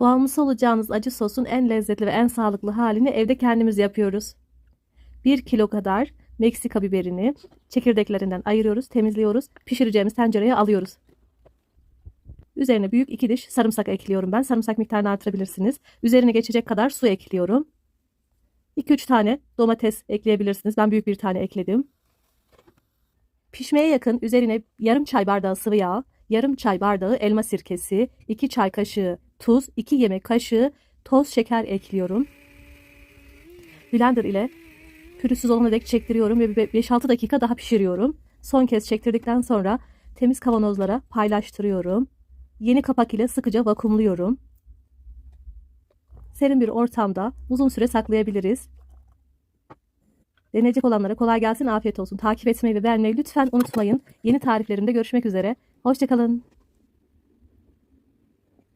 Bağımlısı olacağınız acı sosun en lezzetli ve en sağlıklı halini evde kendimiz yapıyoruz. 1 kilo kadar Meksika biberini çekirdeklerinden ayırıyoruz, temizliyoruz, pişireceğimiz tencereye alıyoruz. Üzerine büyük 2 diş sarımsak ekliyorum ben. Sarımsak miktarını artırabilirsiniz. Üzerine geçecek kadar su ekliyorum. 2-3 tane domates ekleyebilirsiniz. Ben büyük bir tane ekledim. Pişmeye yakın üzerine yarım çay bardağı sıvı yağ, yarım çay bardağı elma sirkesi, 2 çay kaşığı tuz, 2 yemek kaşığı toz şeker ekliyorum. Blender ile pürüzsüz olana dek çektiriyorum ve 5-6 dakika daha pişiriyorum. Son kez çektirdikten sonra temiz kavanozlara paylaştırıyorum. Yeni kapak ile sıkıca vakumluyorum. Serin bir ortamda uzun süre saklayabiliriz. Deneyecek olanlara kolay gelsin, afiyet olsun. Takip etmeyi ve beğenmeyi lütfen unutmayın. Yeni tariflerimde görüşmek üzere. Hoşçakalın.